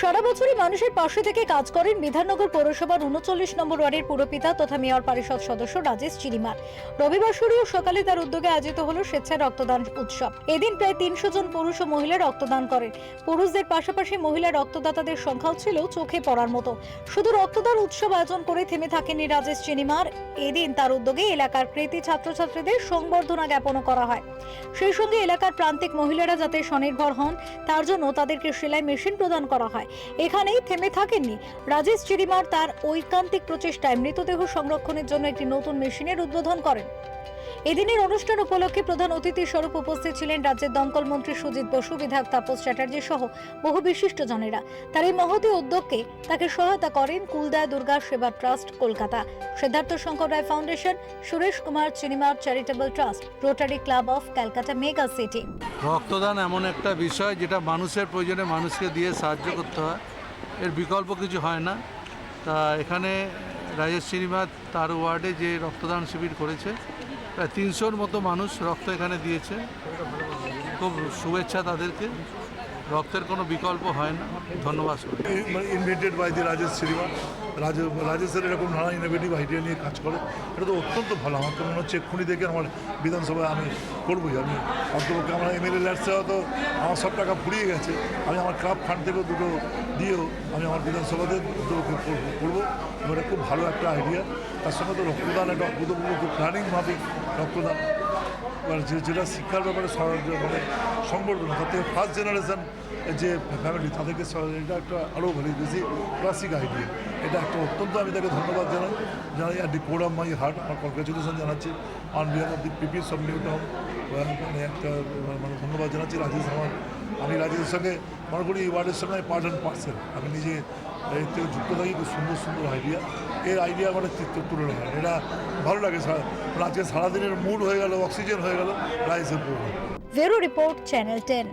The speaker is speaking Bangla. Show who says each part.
Speaker 1: সারা বছরই মানুষের পাশে থেকে কাজ করেন বিধাননগর পৌরসভার উনচল্লিশ নম্বর ওয়ার্ডের পুরপিতা তথা মেয়র পরিষদ সদস্য রাজেশ চিরিমার। রবিবার শুরু সকালে তার উদ্যোগে আয়োজিত হলো স্বেচ্ছায় রক্তদান উৎসব। এদিন প্রায় তিনশো জন পুরুষ ও মহিলা রক্তদান করেন। পুরুষদের পাশাপাশি মহিলা রক্তদাতাদের সংখ্যাও ছিল চোখে পড়ার মতো। শুধু রক্তদান উৎসব আয়োজন করে থেমে থাকেনি রাজেশ চিনিমার এদিন তার উদ্যোগে এলাকার কৃতি ছাত্রছাত্রীদের সংবর্ধনা জ্ঞাপনও করা হয়। সেই সঙ্গে এলাকার প্রান্তিক মহিলারা যাতে স্বনির্ভর হন, তার জন্য তাদেরকে সেলাই মেশিন প্রদান করা হয়। এখানেই থেমে থাকেননি। রাজেশ চিরিমার তার ঐকান্তিক প্রচেষ্টায় মৃতদেহ সংরক্ষণের জন্য একটি নতুন মেশিনের উদ্বোধন করেন। এদিনের অনুষ্ঠান উপলক্ষে প্রধান অতিথি স্বরূপ উপস্থিত ছিলেন রাজ্যের দমকল মন্ত্রী সুজিত বসু, বিধায়ক তাপস চ্যাটার্জি সহ বহু বিশিষ্টজনেরা। তার এই মহতী উদ্যোগকে তাকে সহায়তা করেন কুলদায় Durga Seva trust Kolkata. Siddhartha Shankar Ray foundation, Suresh Kumar চিনিমার charitable trust, Rotary club of Calcutta mega city.
Speaker 2: রক্তদান এমন একটা বিষয় যেটা মানুষের প্রয়োজনে মানুষকে দিয়ে সাহায্য করতে হয়। এর বিকল্প কিছু হয় না। তা এখানে রাজেশ সিনেমা তার ওয়ার্ডে যে রক্তদান শিবির করেছে প্রায় তিনশোর মতো মানুষ রক্ত এখানে দিয়েছে। খুব শুভেচ্ছা তাদেরকে। রক্তের কোনো বিকল্প হয় না। ধন্যবাদ।
Speaker 3: Invented by the Rajesh Shriman রাজে রাজেশের এরকম নানা ইনোভেটিভ আইডিয়া নিয়ে কাজ করে। এটা তো অত্যন্ত ভালো। আমার তো মনে হচ্ছে এক্ষুনি দেখে আমার বিধানসভায় আমি করবোই। আমি অন্তপক্ষে আমার এমএলএ ল্যাডসে হয়তো আমার সব টাকা ফুরিয়ে গেছে। আমি আমার ক্লাব ফান্ড থেকেও দুটো দিয়েও আমি আমার বিধানসভাতে দুটো করব এটা খুব ভালো একটা আইডিয়া তার সঙ্গে তো রক্তদান, একটা অভূতপূর্ব খুব প্ল্যানিং মাফিক রক্তদান। মানে যেটা শিক্ষার ব্যাপারে মানে সংবর্ধনা তাতে ফার্স্ট জেনারেশন যে ফ্যামিলি তাদেরকে এটা একটা আরও ভালো বেশি ক্লাসিক আইডিয়া এটা একটা অত্যন্ত আমি তাকে ধন্যবাদ জানাই জানাই আর the core of my heart আমার কনগ্রাচুলেশন জানাচ্ছি on behalf of the PP of New Town মানে একটা মানে ধন্যবাদ জানাচ্ছি রাজেশ আমার, আমি রাজেশের সঙ্গে, মনে করি এই ওয়ার্ডের সঙ্গে আমি পার্ট অ্যান্ড পার্সেল আমি নিজে এর যুক্ত থাকি খুব সুন্দর সুন্দর আইডিয়া এর আইডিয়া মানে চিত্র তুলে হয় এটা ভালো লাগে আজকে সারাদিনের মুড হয়ে গেল অক্সিজেন হয়ে গেল রাইসের
Speaker 1: পুরো রিপোর্ট চ্যানেল টেন